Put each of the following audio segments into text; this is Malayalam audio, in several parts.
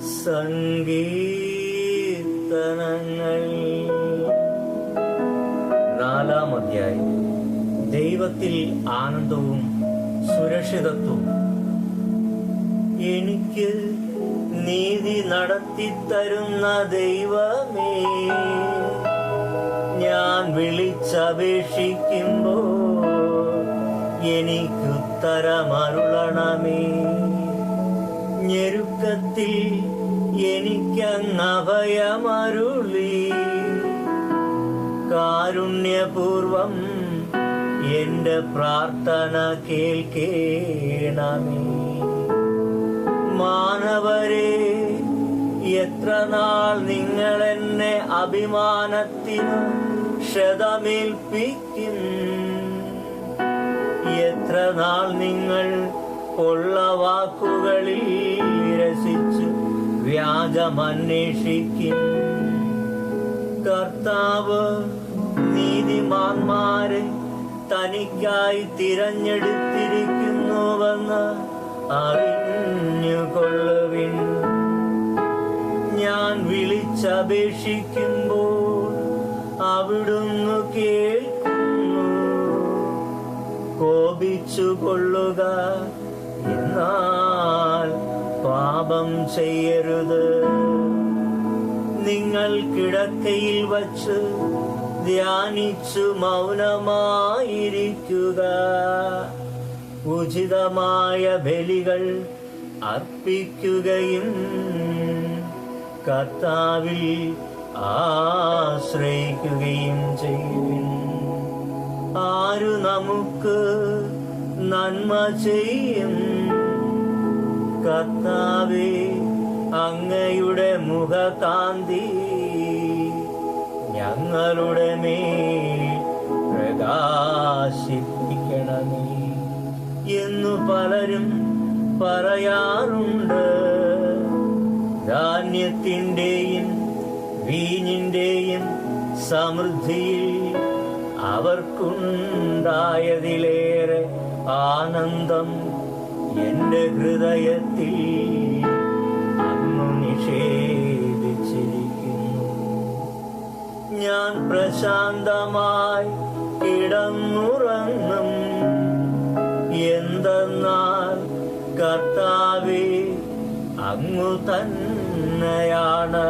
സങ്കീർത്തനങ്ങൾ നാലാം അധ്യായം. ദൈവത്തിൽ ആനന്ദവും സുരക്ഷിതത്വവും. എനിക്ക് നീതി നടത്തി തരുന്ന ദൈവമേ ഞാൻ വിളിച്ചപേക്ഷിക്കുമ്പോ എനിക്കുത്തരമരുളണമേ ഞെരുക്കത്തിൽ എനിക്കങ്ങഭയമരുളി കാരുണ്യപൂർവം എന്റെ പ്രാർത്ഥന കേൾക്കേണമേ. മാനവരെ എത്ര നാൾ നിങ്ങൾ എന്നെ അഭിമാനത്തിന് ക്ഷതമേൽപ്പിക്കും. എത്ര നാൾ നിങ്ങൾ ഉള്ള വാക്കുകളിൽ രസിച്ച് വ്യാജമന്വേഷിക്കും. കർത്താവ് നീതിമാന്മാരെ തനിക്കായി തിരഞ്ഞെടുത്തിരിക്കുന്നുവെന്ന് അറിഞ്ഞുകൊള്ളുവിൻ. ഞാൻ വിളിച്ചപേക്ഷിക്കുമ്പോൾ അവിടുന്ന് കേൾക്കുന്നു. കോപിച്ചു കൊള്ളുക എന്നാൽ പാപം ചെയ്യരുത്. നിങ്ങൾ കിടക്കയിൽ വച്ച് ധ്യാനിച്ചു മൗനമായിരിക്കുക. ഉചിതമായ ബലികൾ അർപ്പിക്കുകയും കർത്താവിൽ ആശ്രയിക്കുകയും ചെയ്യുവിൻ ആരു നമുക്ക് നന്മ ചെയ്യും. കർത്താവേ അങ്ങയുടെ മുഖകാന്തി ഞങ്ങളുടെ മേൽ പ്രകാശിപ്പിക്കണമേ എന്നു പലരും പറയാറുണ്ട്. ധാന്യത്തിന്റെയും വീഞ്ഞിന്റെയും സമൃദ്ധിയിൽ അവർക്കുണ്ടായതിലേറെ ആനന്ദം എന്റെ ഹൃദയത്തിൽ അങ്ങ് നിഷേധിച്ചിരിക്കുന്നു. ഞാൻ പ്രശാന്തമായി കിടന്നുറങ്ങും. എന്തെന്നാൽ കർത്താവേ അങ്ങു തന്നെയാണ്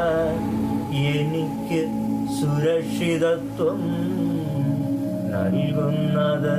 എനിക്ക് സുരക്ഷിതത്വം നൽകുന്നത്.